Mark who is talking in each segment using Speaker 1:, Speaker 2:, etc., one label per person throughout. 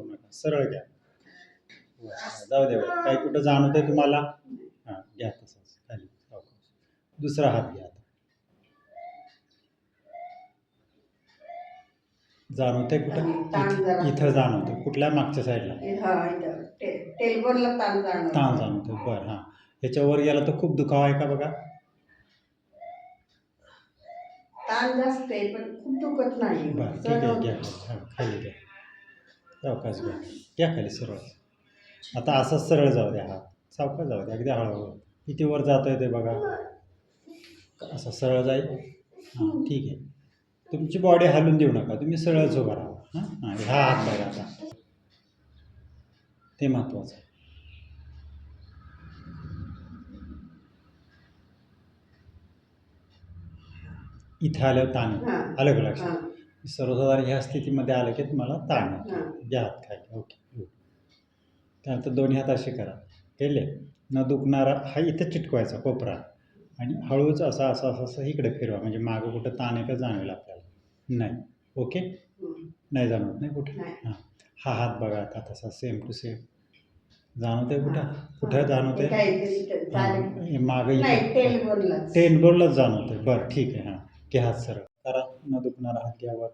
Speaker 1: करू नका. सरळ घ्या. जाऊ द्या काही कुठं जाणवतंय तुम्हाला? हां घ्या तसंच. खाली. दुसरा हात घ्या आता. जाणवतंय कुठं. इथं- जाणवतं कुठल्या मागच्या साईडला?
Speaker 2: ताण जाणवतो.
Speaker 1: जाणवतो बरं हां. ह्याच्यावर गेला तर खूप दुखावा आहे का बघा?
Speaker 2: ताण जास्त आहे पण खूप दुखत नाही.
Speaker 1: बरं ठीक आहे. घ्या खाली घ्या. सावकाश घ्या. घ्या खाली सरळ. आता असंच सरळ जाऊ द्या हात सावकाश जाऊ द्या. अगदी हळूहळू. किती वर जातोय ते बघा. असं सरळ जाईल. हां ठीक आहे. तुमची बॉडी हलवून देऊ नका. तुम्ही सरळच उभा राहा. हां? हां हात बघा आता. ते महत्त्वाचं आहे. इथं आल्यावर ताण. आलं का लक्षात. सर्वसाधारण ह्या स्थितीमध्ये आलं की तुम्हाला ताण. घ्या हात खाली. ओके त्यानंतर दोन्ही हात असे करा. केले न दुखणारा हा इथं चिटकवायचा कोपरा. आणि हळूच असा असं असं असं इकडे फिरवा. म्हणजे मागं कुठं ताण आहे का जाणवेल आपल्याला. नाही. ओके. नाही जाणवत नाही कुठे. हां. हा हात बघा आता तसा सेम टू सेम जाणवते कुठं? कुठं
Speaker 2: ते
Speaker 1: जाणवते
Speaker 2: झालं.
Speaker 1: मागं
Speaker 2: टेलवरलाच
Speaker 1: टेनबोर्डलाच जाणवते बरं ठीक आहे. हां. घ्या हात सरळ. न दुखणारा हात घ्यावर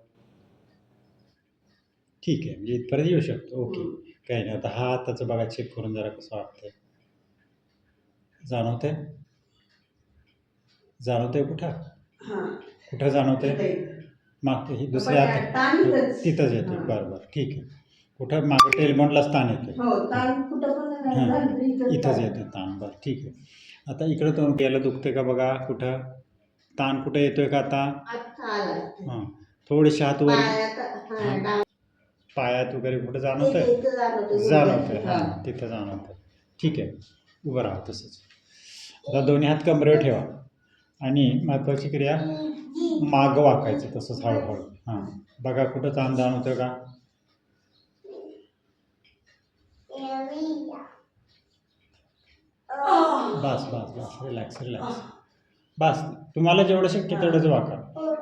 Speaker 1: ठीक आहे म्हणजे इथपर्यंत येऊ शकतो. ओके. काही नाही आता हा हाताचं बघा चेक करून जरा कसं वाटतंय. जाणवतंय? जाणवतंय कुठं?
Speaker 2: हां.
Speaker 1: कुठं जाणवतंय?
Speaker 2: इथं.
Speaker 1: मागचं ही दुसऱ्या
Speaker 2: पण
Speaker 1: हात
Speaker 2: ताण इथंच.
Speaker 1: तिथंच येते. बरं बरं. ठीक आहे. कुठं? मागं टेलबॉन्डलाच ताण येते
Speaker 2: हो ताण कुठं तरी इथंच.
Speaker 1: येते ताण. बरं ठीक आहे. आता इकडं तो याला दुखते का बघा? कुठं? ताण कुठं येतोय का आता. हां थोडेसे हात वर.
Speaker 2: पायात, हां,
Speaker 1: वगैरे कुठं जाणवतंय?
Speaker 2: इथं जाणवतं.
Speaker 1: जाणवतंय
Speaker 2: हां.
Speaker 1: तिथं जाणवतंय. ठीक आहे उभं राहा तसंच. आता दोन्ही हात कमरेवर ठेवा. आणि महत्त्वाची क्रिया मागं वाकायचं तसंच हळूहळू. हां. बघा कुठं ताण जाणवतोय का? बस बस बस. Relax relax. बस. तुम्हाला जेवढं शक्य तेवढंच वाका.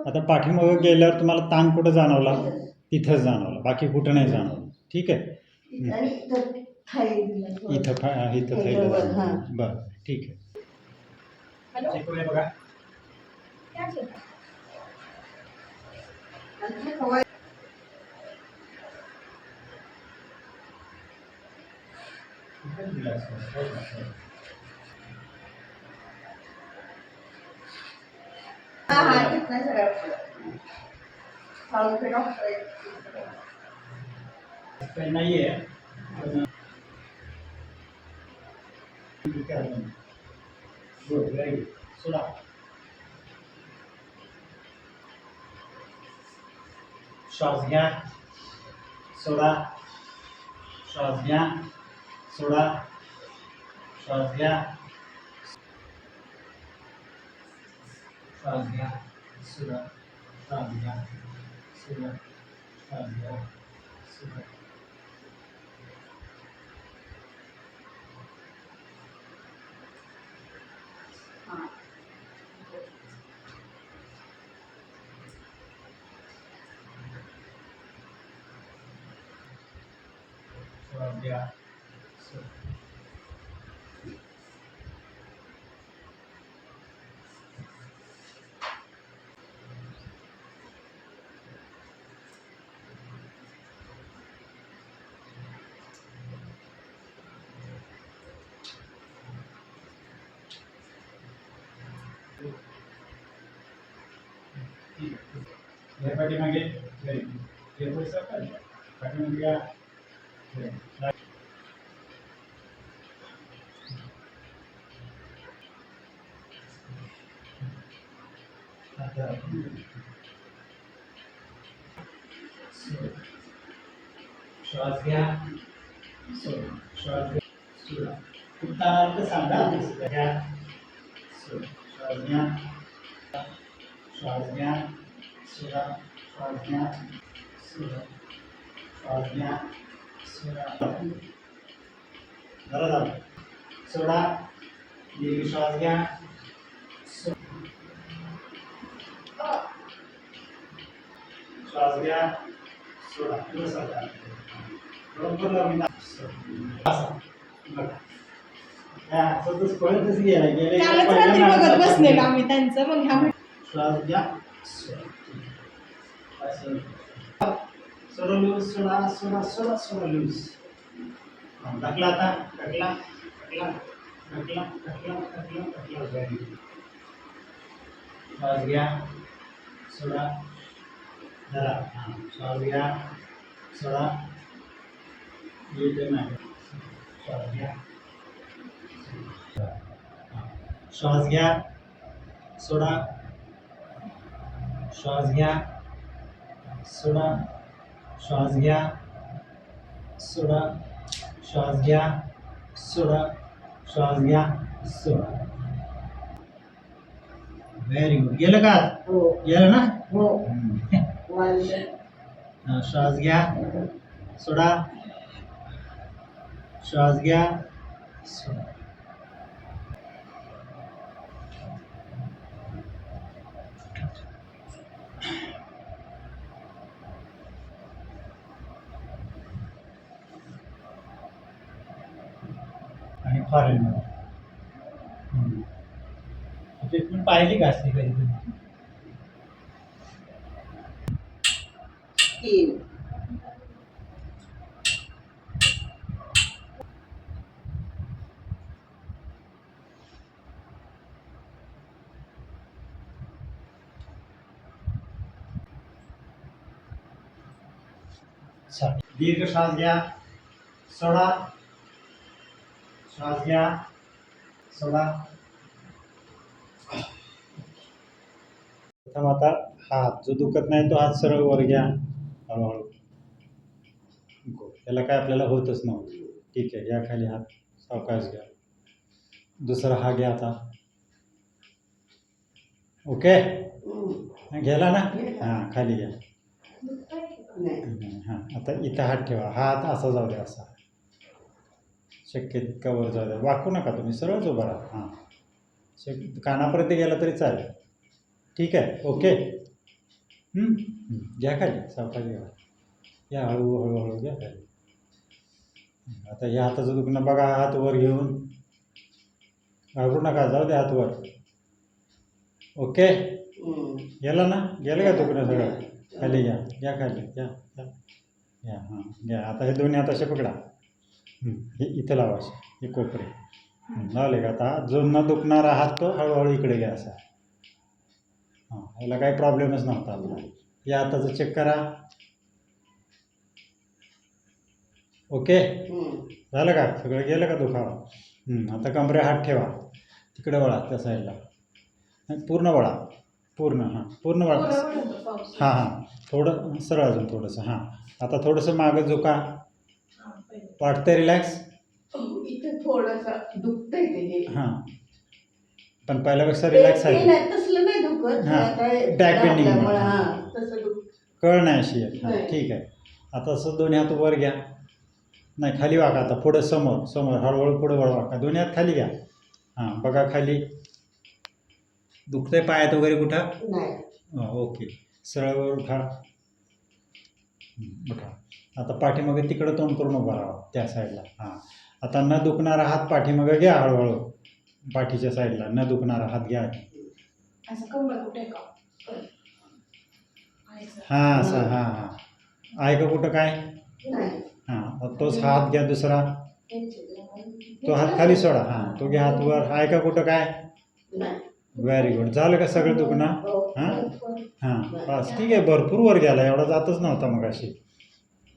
Speaker 1: आता पाठीमागं गेल्यावर तुम्हाला ताण कुठं जाणवला? तिथंच जाणवला. बाकी कुठं नाही जाणवलं. ठीक आहे?
Speaker 2: आणि इथं दिलं.
Speaker 1: इथं फा इथं
Speaker 2: इथं
Speaker 1: थैलं जाणवलं.
Speaker 2: हां.
Speaker 1: बरं ठीक आहे. चेक करूया बघा.
Speaker 2: हा, हा, घेतलाय नाही सगळ्या ते डॉक्टर आहेत.
Speaker 1: काही नाहीये. सोडा. श्वास घ्या. सोडा. श्वास घ्या. सोडा. श्वास घ्या. श्वास घ्या. सोडा श्वास घ्या सोडा श्वास घ्या सोडा
Speaker 2: हा.
Speaker 1: श्वास घ्या सोडा या पाठीमागे व्हेरी गुड हे पैसा काय पाठीमागे या. Very good. आता श्वास घ्या. सोड श्वास घ्या. सोडा उत्तरार्थ सांगा. घ्या सोड श्वास घ्या. श्वास घ्या सोडा श्वास घ्या सोडा श्वास घ्या सोडा जरा झालं सोडा दीर्घ श्वास घ्या श्वास घ्या सोडा सरका. बरोबर सतत पळतच गेला. गेले
Speaker 2: बघत बसलेलो आम्ही त्यांचं मग ह्या म्हण-
Speaker 1: श्वास घ्या असं. सोडा लूज सोडा सोडा सोडा सोडा लूज हा, टाकला आता टाकला टाकला टाकला टाकला टाकला टाकला Very श्वास घ्या सोडा जरा हां श्वास घ्या सोडा. येते नाही. श्वास घ्या. हां. श्वास घ्या सोडा. श्वास घ्या. सोडा. श्वास घ्या. सोडा. श्वास घ्या. सोडा. श्वास घ्या. सोडा. व्हेरी गुड गेलं का?
Speaker 2: हो.
Speaker 1: गेलं ना?
Speaker 2: हो
Speaker 1: श्वास घ्या. सोडा. श्वास घ्या. सोडा. आणि फॉरेन ट्रीटमेंट पाहिली का असली कधी तुम्ही
Speaker 2: तीन
Speaker 1: अच्छा दीर्घ श्वास घ्या सोडा श्वास घ्या सोडा प्रथम आता हात जो दुखत नाही तो हात सरळ वर घ्या. हळूहळू. त्याला काय आपल्याला होतच नव्हतं. ठीक आहे घ्या खाली हात सावकाश घ्या. दुसरा हा घ्या आता. ओके? गेला ना? हां खाली घ्या.
Speaker 2: नाही.
Speaker 1: हां आता इथं हात ठेवा. हात असा जाऊ द्या असा. शक्य तितका वर जाऊ द्या. वाकू नका तुम्ही सरळच उभा राहा. हां. शक कानापर्यंत गेला तरी चालेल. ठीक आहे? ओके? हं? घ्या खाली. सावकाश घ्या. या हळू हळू हळू घ्या खाली. आता या हाताचं दुखणं बघा हात वर घेऊन. घाबरू नका जाऊ द्या हात वर. ओके. गेला ना? गेलं का दुखणं सगळं? खाली घ्या. घ्या खाली. घ्या घ्या. घ्या हां. घ्या. आता हे दोन्ही हात असे पकडा. हं, इथं लावा असे हे कोपरे. लावले का आता? जो न दुखणारा हात तो हळूहळू इकडे घ्या असा. हां याला काही प्रॉब्लेमच नव्हता आपला. या हाताचं चेक करा. ओके. झालं का? सगळं गेलं का दुखावा? आता कमरे हात ठेवा. तिकडे वळा त्या साईडला. पूर्ण वळा. पूर्ण हां पूर्ण वळा. हां हां. थोडं सरळ अजून थोडंसं हां. आता थोडंसं मागं झुका. वाटतंय रिलॅक्स
Speaker 2: इथं थोडस दुखतंय ते हे.
Speaker 1: हां. पण पहिल्यापेक्षा रिलॅक्स
Speaker 2: ते
Speaker 1: आहे.
Speaker 2: नाही, तसलं नाही दुखत.
Speaker 1: हा.
Speaker 2: आता हे
Speaker 1: Back bending
Speaker 2: दाबल्यामुळं,
Speaker 1: मुळे.
Speaker 2: हा, तसं दुख
Speaker 1: कळ नाही अशी आहे हां
Speaker 2: नाही.
Speaker 1: ठीक आहे. आता असं दोन्ही हात वर घ्या. नाही खाली वाका आता पुढं समोर समोर हळूहळू पुढं वळ वाका. दोन्ही हात खाली घ्या. हां बघा खाली. दुखतंय पायात वगैरे कुठं?
Speaker 2: नाही.
Speaker 1: हां ओके. सरळ वर उठा. हं, उठा आता पाठीमागे तिकडं तोंड करून उभा राहा त्या साईडला. हां. आता न दुखणारा हात पाठीमागे घ्या हळूहळू. पाठीच्या साईडला न दुखणारा हात घ्या.
Speaker 2: असं कंबर कुठे का?
Speaker 1: हां असं हां हां. आहे का कुठं काय? हां तोच हात घ्या दुसरा. तो हात खाली सोडा. हां तो घ्या हात वर. आहे का कुठं काय? व्हेरी गुड झालं का सगळं दुखणं?
Speaker 2: हो.
Speaker 1: हां. हां? बस. ठीक आहे. भरपूर वर गेला. एवढा जातच नव्हता मग अशी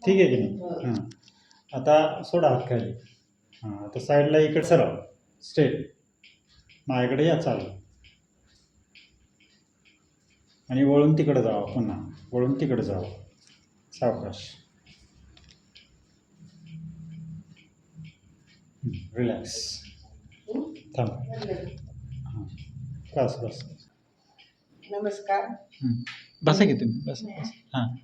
Speaker 1: ठीक आहे की नाही? हां. आता सोडा हात खाली हां आता साईडला इकडे सरळ. स्ट्रेट माझ्याकडे या चालू. आणि वळून तिकडे जावं पुन्हा. वळून तिकडे जावं. सावकाश. रिलॅक्स थांब. हां. बस बस.
Speaker 2: नमस्कार.
Speaker 1: हं. बसा की तुम्ही. बसा बसा. हां.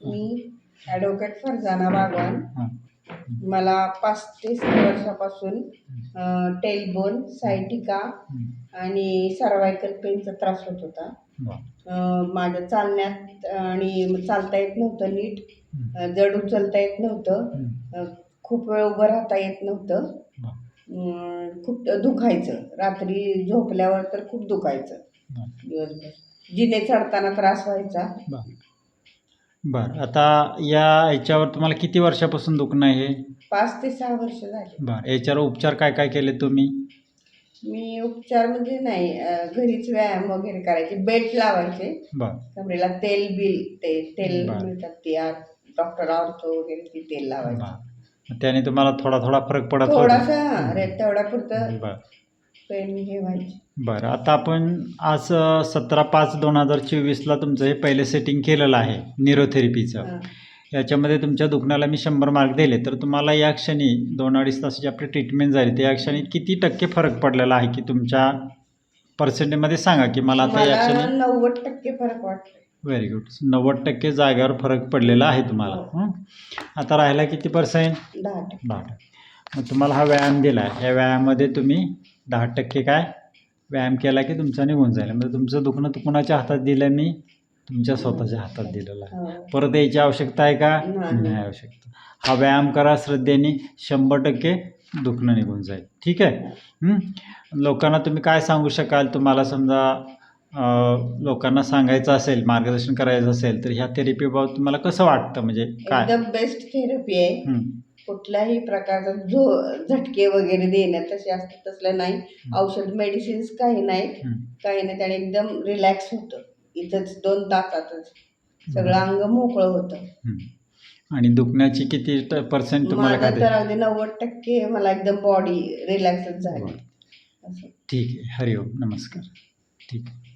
Speaker 2: मी ॲडव्होकेट फरजाना बागवान मला पस्तीस वर्षापासून टेलबोन सायटिका. आणि सर्वायकल पेनचा त्रास होत होता. माझ्या चालण्यात आणि चालता येत नव्हतं नीट. जड उचलता येत नव्हतं. खूप वेळ उभं राहता येत नव्हतं. खूप दुखायचं. रात्री झोपल्यावर तर खूप दुखायचं. दिवसभर. जिने चढताना त्रास व्हायचा.
Speaker 1: बर. आता या ह्याच्यावर तुम्हाला किती वर्षापासून दुखणं आहे हे?
Speaker 2: पाच ते सहा वर्ष झाले.
Speaker 1: बर. याच्यावर उपचार काय काय केले तुम्ही?
Speaker 2: मी उपचार म्हणजे नाही अं, घरीच व्यायाम वगैरे करायचे. बेल्ट लावायचे.
Speaker 1: बर.
Speaker 2: कमरेला तेल बिल ते तेल
Speaker 1: बरं.
Speaker 2: मिळतात ते डॉक्टर ऑर्थो वगैरे ते तेल लावायचं.
Speaker 1: बर. त्याने तुम्हाला थोडा थोडा फरक पडत होता?
Speaker 2: थोडासा रे तेवढा पुरतं
Speaker 1: बर.
Speaker 2: हे व्हायचे
Speaker 1: बरं आता आपण आज सतरा पाच दोन हजार चोवीसला तुमचं हे पहिलं सेटिंग केलेलं आहे निरोथेरपीचं. याच्यामध्ये तुमच्या दुखण्याला मी शंभर मार्क दिले तर तुम्हाला या क्षणी दोन अडीच तासाची आपली ट्रीटमेंट झाली तर या क्षणी किती टक्के फरक पडलेला आहे की तुमच्या पर्सेंटेजमध्ये सांगा की मला आता या क्षणी
Speaker 2: नव्वद टक्के फरक वाटतोय.
Speaker 1: व्हेरी गुड नव्वद टक्के जागेवर फरक पडलेला आहे तुम्हाला.
Speaker 2: हो.
Speaker 1: आता राहिला किती पर्सेंट
Speaker 2: दहा टक्के.
Speaker 1: मग तुम्हाला हा व्यायाम दिला आहे या व्यायामामध्ये तुम्ही दहा टक्के काय व्यायाम केला की तुमचा निघून जाईल. म्हणजे तुमचं दुखणं तू कुणाच्या हातात दिलं? मी तुमच्या स्वतःच्या हातात दिलेलं आहे.
Speaker 2: हो.
Speaker 1: परत यायची आवश्यकता आहे का?
Speaker 2: नाही.
Speaker 1: आवश्यकता. हा व्यायाम करा श्रद्धेने शंभर टक्के दुखणं निघून जाईल. ठीक आहे? लोकांना तुम्ही काय सांगू शकाल? तुम्हाला समजा लोकांना सांगायचं असेल मार्गदर्शन करायचं असेल तर ह्या थेरपीबाबत तुम्हाला कसं वाटतं? म्हणजे काय?
Speaker 2: बेस्ट थेरपी आहे. कुठल्याही प्रकारचा जो झटके वगैरे देण्यात तसे असतात तसलं नाही. औषध मेडिसिन्स काही नाहीत.
Speaker 1: हं.
Speaker 2: काही नाही त्याने एकदम रिलॅक्स होतं. इथंच दोन तासातच. सगळं अंग मोकळं होतं.
Speaker 1: आणि दुखण्याची किती पर्सेंट तुम्हाला
Speaker 2: माझं तर
Speaker 1: ते-
Speaker 2: अगदी नव्वद टक्के मला एकदम बॉडी रिलॅक्सच झाली. असं.
Speaker 1: ठीक आहे. हरिओम. नमस्कार. ठीक आहे.